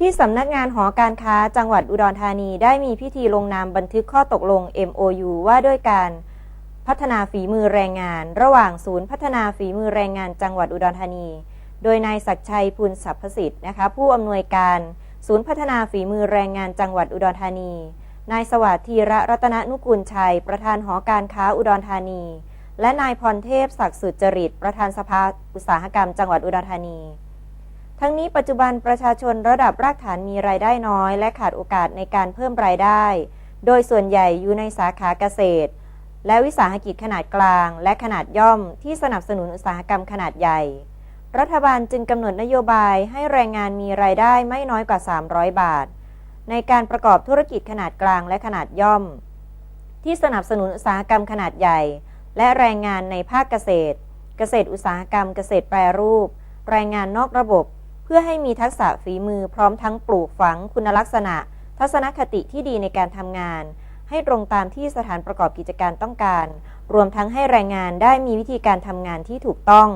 ที่สำนักงานหอการค้าจังหวัดอุดรธานีได้มีพิธีลงนามบันทึกข้อตกลง MOU ว่าด้วยการพัฒนาฝีมือแรงงาน ระหว่างศูนย์พัฒนาฝีมือแรงงานจังหวัดอุดรธานี โดยนายศักชัยพูลสรรพสิทธิ์นะคะผู้อำนวยการศูนย์พัฒนาฝีมือแรงงานจังหวัดอุดรธานี นายสวัสดิ์ธีระรัตนนุกูลชัย ประธานหอการค้าอุดรธานี และนายพรเทพศักดิ์สุจริต ประธานสภาอุตสาหกรรม จังหวัดอุดรธานี ทั้งนี้ปัจจุบันประชาชนระดับรากฐานมีรายได้น้อย และขาดโอกาสในการเพิ่มรายได้ โดยส่วนใหญ่อยู่ในสาขาเกษตร และวิสาหกิจขนาดกลาง และขนาดย่อมที่สนับสนุนอุตสาหกรรมขนาดใหญ่ รัฐบาลจึงกำหนดนโยบายให้แรงงานมีรายได้ไม่น้อยกว่า 300 บาท ในการประกอบธุรกิจขนาดกลางและขนาดย่อม ที่สนับสนุนอุตสาหกรรมขนาดใหญ่ และแรงงานในภาคเกษตร เกษตรอุตสาหกรรมเกษตรแปรรูป แรงงานนอกระบบ เพื่อให้มีทักษะฝีมือพร้อมทั้งปลูกฝังคุณลักษณะ ทัศนคติที่ดีในการทำงาน ให้ตรงตามที่สถานประกอบกิจการต้องการ รวมทั้งให้แรงงานได้มีวิธีการทำงานที่ถูกต้อง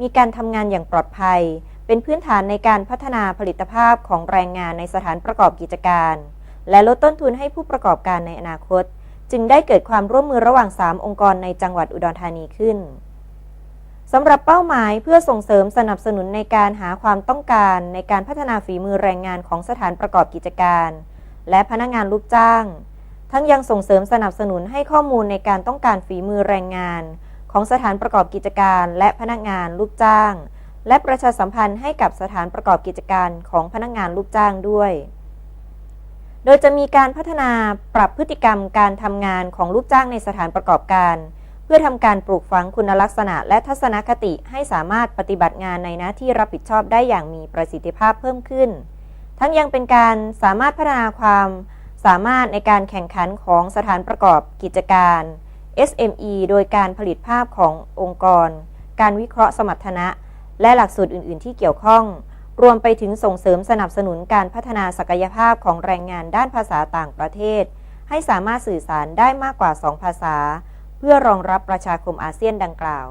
มีการทำงานอย่างปลอดภัย เป็นพื้นฐานในการพัฒนาผลิตภาพของแรงงานในสถานประกอบกิจการ และลดต้นทุนให้ผู้ประกอบการในอนาคต จึงได้เกิดความร่วมมือระหว่าง 3 องค์กรในจังหวัดอุดรธานีขึ้น สำหรับเป้าหมายเพื่อส่งเสริมสนับสนุนในการหาความต้องการในการพัฒนาฝีมือแรงงานของสถานประกอบกิจการ และพนักงานลูกจ้าง ทั้งยังส่งเสริมสนับสนุนให้ข้อมูลในการต้องการฝีมือแรงงาน ของสถานประกอบกิจการและพนักงานลูกจ้าง และประชาสัมพันธ์ให้กับสถานประกอบกิจการของพนักงานลูกจ้างด้วย โดยจะมีการพัฒนาปรับพฤติกรรมการทำงานของลูกจ้างในสถานประกอบการ เพื่อทำการปลูกฝังคุณลักษณะและทัศนคติให้สามารถปฏิบัติงานในหน้าที่รับผิดชอบได้อย่างมีประสิทธิภาพเพิ่มขึ้น ทั้งยังเป็นการสามารถพัฒนาความสามารถในการแข่งขันของสถานประกอบกิจการ SME โดยการผลิตภาพขององค์กร การวิเคราะห์สมรรถนะ และหลักสูตรอื่น ๆ ที่เกี่ยวข้อง รวมไปถึงส่งเสริมสนับสนุนการพัฒนาศักยภาพของแรงงานด้านภาษาต่างประเทศ ให้สามารถสื่อสารได้มากกว่า 2 ภาษา พื่อรองรับประชาคมอาเซียนดังกล่าว